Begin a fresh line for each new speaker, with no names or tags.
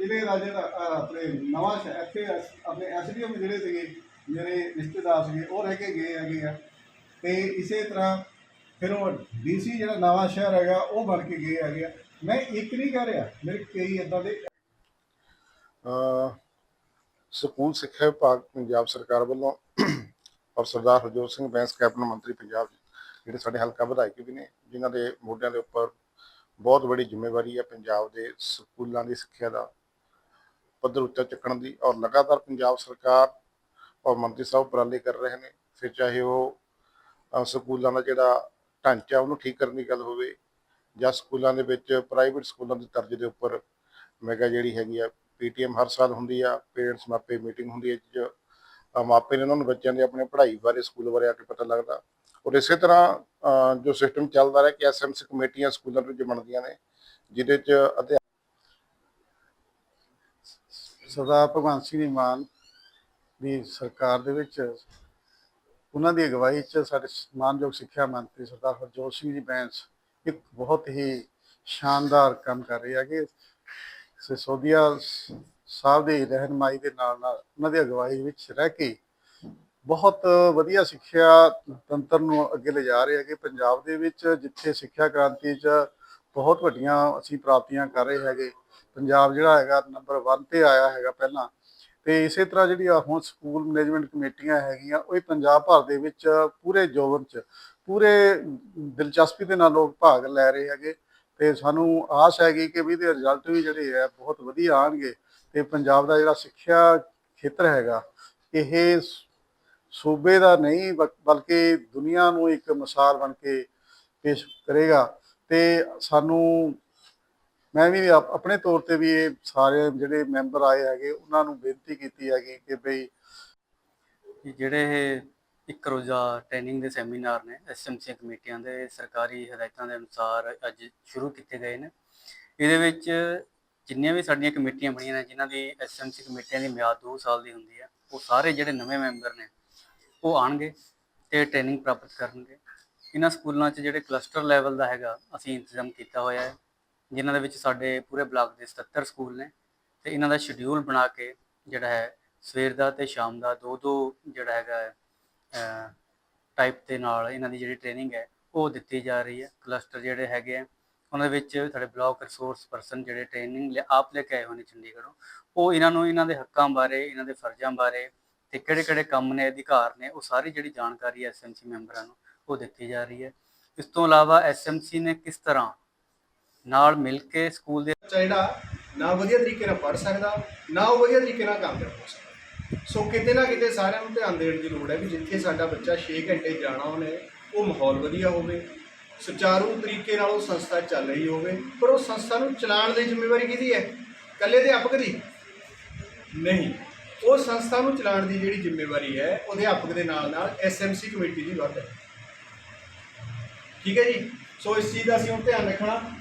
ਜ਼ਿਲ੍ਹੇ ਦਾ ਜਿਹੜਾ ਆਪਣੇ ਨਵਾਂ ਸ਼ਹਿਰ ਇੱਥੇ ਆਪਣੇ ਐਸਡੀਐਮ ਜਿਹੜੇ ਸੀਗੇ ਮੇਰੇ ਰਿਸ਼ਤੇਦਾਰ ਸੀਗੇ ਉਹ ਰਹਿ ਕੇ ਗਏ ਹੈਗੇ ਆ। ਤੇ ਇਸੇ ਤਰ੍ਹਾਂ ਫਿਰ ਉਹ ਡੀਸੀ ਜਿਹੜਾ ਨਵਾਂ ਸ਼ਹਿਰ ਹੈਗਾ ਉਹ ਬਣ ਕੇ ਗਏ ਹੈਗੇ ਆ। ਮੈਂ ਇੱਕ ਨਹੀਂ ਕਹਿ ਰਿਹਾ ਮੇਰੇ ਕਈ ਇਦਾਂ ਦੇ
ਅ, ਸਕੂਲ ਸਿੱਖਿਆ ਵਿਭਾਗ ਪੰਜਾਬ ਸਰਕਾਰ ਵੱਲੋਂ ਔਰ ਸਰਦਾਰ ਹਰਜੋਤ ਸਿੰਘ ਬੈਂਸ ਕੈਬਨਿਟ ਮੰਤਰੀ ਪੰਜਾਬ ਜਿਹੜੇ ਸਾਡੇ ਹਲਕਾ ਵਿਧਾਇਕ ਵੀ ਨੇ ਜਿਨ੍ਹਾਂ ਦੇ ਮੋਢਿਆਂ ਦੇ ਉੱਪਰ ਬਹੁਤ ਵੱਡੀ ਜ਼ਿੰਮੇਵਾਰੀ ਹੈ ਪੰਜਾਬ ਦੇ ਸਕੂਲਾਂ ਦੀ ਸਿੱਖਿਆ ਦਾ। ਪੱਧਰ ਉੱਚਾ ਚੱਕਣ ਦੀ ਔਰ ਲਗਾਤਾਰ ਪੰਜਾਬ ਸਰਕਾਰ ਔਰ ਮੰਤਰੀ ਸਾਹਿਬ ਉਪਰਾਲੇ ਕਰ ਰਹੇ ਨੇ, ਫਿਰ ਚਾਹੇ ਉਹ ਸਕੂਲਾਂ ਦਾ ਜਿਹੜਾ ਢਾਂਚਾ ਉਹਨੂੰ ਠੀਕ ਕਰਨ ਦੀ ਗੱਲ ਹੋਵੇ ਜਾਂ ਸਕੂਲਾਂ ਦੇ ਵਿੱਚ ਪ੍ਰਾਈਵੇਟ ਸਕੂਲਾਂ ਦੇ ਤਰਜ਼ ਦੇ ਉੱਪਰ ਮੈਂ ਕਿਹਾ ਜਿਹੜੀ ਹੈਗੀ ਆ, ਪੀਟੀਐਮ ਹਰ ਸਾਲ ਹੁੰਦੀ ਆ ਪੇਰੈਂਟਸ ਮਾਪੇ ਮੀਟਿੰਗ ਹੁੰਦੀ ਹੈ ਜਿਸ ਮਾਪੇ ਨੇ ਉਹਨਾਂ ਨੂੰ ਬੱਚਿਆਂ ਦੇ ਆਪਣੇ ਪੜ੍ਹਾਈ ਬਾਰੇ, ਸਕੂਲ ਬਾਰੇ ਆ ਕੇ ਪਤਾ ਲੱਗਦਾ। ਔਰ ਇਸੇ ਤਰ੍ਹਾਂ ਜੋ ਸਿਸਟਮ ਚੱਲਦਾ ਰਿਹਾ ਕਿ ਐਸਐਮਸੀ ਕਮੇਟੀਆਂ ਸਕੂਲਾਂ ਵਿੱਚ ਬਣਦੀਆਂ ਨੇ, ਜਿਹਦੇ 'ਚ
ਸਰਦਾਰ ਭਗਵੰਤ ਸਿੰਘ ਜੀ ਮਾਨ ਦੀ ਸਰਕਾਰ ਦੇ ਵਿੱਚ ਉਹਨਾਂ ਦੀ ਅਗਵਾਈ 'ਚ ਸਾਡੇ ਮਾਨਯੋਗ ਸਿੱਖਿਆ ਮੰਤਰੀ ਸਰਦਾਰ ਹਰਜੋਤ ਸਿੰਘ ਜੀ ਬੈਂਸ ਇੱਕ ਬਹੁਤ ਹੀ ਸ਼ਾਨਦਾਰ ਕੰਮ ਕਰ ਰਹੇ ਹੈਗੇ। ਸਿਸੋਦੀਆ ਸਾਹਿਬ ਦੀ ਰਹਿਨਮਾਈ ਦੇ ਨਾਲ ਨਾਲ ਉਹਨਾਂ ਦੀ ਅਗਵਾਈ ਵਿੱਚ ਰਹਿ ਕੇ ਬਹੁਤ ਵਧੀਆ ਸਿੱਖਿਆ ਤੰਤਰ ਨੂੰ ਅੱਗੇ ਲਿਜਾ ਰਹੇ ਹੈਗੇ। ਪੰਜਾਬ ਦੇ ਵਿੱਚ ਜਿੱਥੇ ਸਿੱਖਿਆ ਕ੍ਰਾਂਤੀ 'ਚ ਬਹੁਤ ਵੱਡੀਆਂ ਅਸੀਂ ਪ੍ਰਾਪਤੀਆਂ ਕਰ ਰਹੇ ਹੈਗੇ। ਪੰਜਾਬ ਜਿਹੜਾ ਹੈਗਾ ਨੰਬਰ 1 ਤੇ ਆਇਆ ਹੈਗਾ ਪਹਿਲਾਂ। ਤੇ ਇਸੇ ਤਰ੍ਹਾਂ ਜਿਹੜੀ ਹੁਣ ਸਕੂਲ ਮੈਨੇਜਮੈਂਟ ਕਮੇਟੀਆਂ ਹੈਗੀਆਂ, ਉਹ ਵੀ ਪੰਜਾਬ ਭਰ ਦੇ ਵਿੱਚ ਪੂਰੇ ਜੋਬਨ 'ਚ, ਪੂਰੇ ਦਿਲਚਸਪੀ ਦੇ ਨਾਲ ਲੋਕ ਭਾਗ ਲੈ ਰਹੇ ਹੈਗੇ। ਤੇ ਸਾਨੂੰ ਆਸ ਹੈਗੀ ਕਿ ਵੀ ਇਹਦੇ ਰਿਜ਼ਲਟ ਵੀ ਜਿਹੜੇ ਹੈ ਬਹੁਤ ਵਧੀਆ ਆਣਗੇ ਤੇ ਪੰਜਾਬ ਦਾ ਜਿਹੜਾ ਸਿੱਖਿਆ ਖੇਤਰ ਹੈਗਾ, ਇਹ ਸੂਬੇ ਦਾ ਨਹੀਂ, ਬਲ- ਬਲਕਿ ਦੁਨੀਆ ਨੂੰ ਇੱਕ ਮਿਸਾਲ ਬਣ ਕੇ ਪੇਸ਼ ਕਰੇਗਾ। ਤੇ ਸਾਨੂੰ ਮੈਂ ਵੀ ਆਪਣੇ ਤੌਰ ਤੇ ਵੀ ਇਹ ਸਾਰੇ ਜਿਹੜੇ ਮੈਂਬਰ ਆਏ ਹੈਗੇ, ਉਹਨਾਂ ਨੂੰ ਬੇਨਤੀ ਕੀਤੀ ਹੈਗੀ ਕਿ ਬਈ
ਜਿਹੜੇ ਇਹ ਇੱਕ ਰੋਜ਼ਾ ਟ੍ਰੇਨਿੰਗ ਦੇ ਸੈਮੀਨਾਰ ਨੇ ਐਸਐਮਸੀ ਕਮੇਟੀਆਂ ਦੇ, ਸਰਕਾਰੀ ਹਦਾਇਤਾਂ ਦੇ ਅਨੁਸਾਰ ਅੱਜ ਸ਼ੁਰੂ ਕੀਤੇ ਗਏ ਨੇ। ਇਹਦੇ ਵਿੱਚ ਜਿੰਨੀਆਂ ਵੀ ਸਾਡੀਆਂ ਕਮੇਟੀਆਂ ਬਣੀਆਂ ਨੇ, ਜਿਨ੍ਹਾਂ ਦੀ ਐਸਐਮਸੀ ਕਮੇਟੀਆਂ ਦੀ ਮਿਆਦ 2 ਸਾਲ ਦੀ ਹੁੰਦੀ ਹੈ, ਉਹ ਸਾਰੇ ਜਿਹੜੇ ਨਵੇਂ ਮੈਂਬਰ ਨੇ, ਉਹ ਆਣਗੇ ਤੇ ਟ੍ਰੇਨਿੰਗ ਪ੍ਰਾਪਤ ਕਰਨਗੇ। ਇਹਨਾਂ ਸਕੂਲਾਂ 'ਚ ਜਿਹੜੇ ਕਲਸਟਰ ਲੈਵਲ ਦਾ ਹੈਗਾ, ਅਸੀਂ ਇੰਤਜ਼ਾਮ ਕੀਤਾ ਹੋਇਆ ਹੈ। ਜਿਨ੍ਹਾਂ ਦੇ ਵਿੱਚ ਸਾਡੇ ਪੂਰੇ ਬਲਾਕ ਦੇ 77 ਸਕੂਲ ਨੇ ਤੇ ਇਹਨਾਂ ਦਾ ਸ਼ਡਿਊਲ ਬਣਾ ਕੇ ਜਿਹੜਾ ਹੈ ਸਵੇਰ ਦਾ ਤੇ ਸ਼ਾਮ ਦਾ ਦੋ ਦੋ ਜਿਹੜਾ ਹੈਗਾ ਟਾਈਪ ਦੇ ਨਾਲ ਇਹਨਾਂ ਦੀ ਜਿਹੜੀ ਟ੍ਰੇਨਿੰਗ ਹੈ, ਉਹ ਦਿੱਤੀ ਜਾ ਰਹੀ ਹੈ। ਕਲਸਟਰ ਜਿਹੜੇ ਹੈਗੇ ਆ, ਉਹਨਾਂ ਦੇ ਵਿੱਚ ਸਾਡੇ ਬਲਾਕ ਰਿਸੋਰਸ ਪਰਸਨ ਜਿਹੜੇ ਟ੍ਰੇਨਿੰਗ ਆਪ ਲੈ ਕੇ ਆਏ ਹੋਏ ਨੇ ਚੰਡੀਗੜ੍ਹੋਂ, ਉਹ ਇਹਨਾਂ ਨੂੰ ਇਹਨਾਂ ਦੇ ਹੱਕਾਂ ਬਾਰੇ, ਇਹਨਾਂ ਦੇ ਫਰਜ਼ਾਂ ਬਾਰੇ ਤੇ ਕਿਹੜੇ ਕਿਹੜੇ ਕੰਮ ਨੇ, ਅਧਿਕਾਰ ਨੇ, ਉਹ ਸਾਰੀ ਜਿਹੜੀ ਜਾਣਕਾਰੀ ਐਸਐਮਸੀ ਮੈਂਬਰਾਂ ਨੂੰ ਉਹ ਦਿੱਤੀ ਜਾ ਰਹੀ ਹੈ। ਇਸ ਤੋਂ ਇਲਾਵਾ ਐਸਐਮਸੀ ਨੇ ਕਿਸ ਤਰ੍ਹਾਂ ਨਾਲ ਮਿਲ ਕੇ ਸਕੂਲ ਦੇ
ਬੱਚਾ ਜਿਹੜਾ ਨਾ ਵਧੀਆ ਤਰੀਕੇ ਨਾਲ ਪੜ੍ਹ ਸਕਦਾ, ਨਾ ਉਹ ਵਧੀਆ ਤਰੀਕੇ ਨਾਲ ਕੰਮ ਕਰ ਸਕਦਾ। ਸੋ ਕਿਤੇ ਨਾ ਕਿਤੇ ਸਾਰਿਆਂ ਨੂੰ ਧਿਆਨ ਦੇਣ ਦੀ ਲੋੜ ਹੈ ਵੀ ਜਿੱਥੇ ਸਾਡਾ ਬੱਚਾ 6 ਘੰਟੇ ਜਾਣਾ ਉਹਨੇ, ਉਹ ਮਾਹੌਲ ਵਧੀਆ ਹੋਵੇ। ਸੁਚਾਰੂ ਤਰੀਕੇ ਨਾਲ ਉਹ ਸੰਸਥਾ ਚੱਲ ਰਹੀ ਹੋਵੇ, ਪਰ ਉਹ ਸੰਸਥਾ ਨੂੰ ਚਲਾਉਣ ਦੀ ਜ਼ਿੰਮੇਵਾਰੀ ਕਿਹਦੀ ਹੈ? ਇਕੱਲੇ ਅਧਿਆਪਕ ਦੀ? ਨਹੀਂ। ਉਹ ਸੰਸਥਾ ਨੂੰ ਚਲਾਉਣ ਦੀ ਜਿਹੜੀ ਜ਼ਿੰਮੇਵਾਰੀ ਹੈ ਉਹ ਅਧਿਆਪਕ ਦੇ ਨਾਲ ਨਾਲ ਐਸਐਮਸੀ ਕਮੇਟੀ ਦੀ ਵੱਧ ਹੈ। ਠੀਕ ਹੈ ਜੀ? ਸੋ ਇਸ ਚੀਜ਼ ਦਾ ਅਸੀਂ ਹੁਣ ਧਿਆਨ ਰੱਖਣਾ।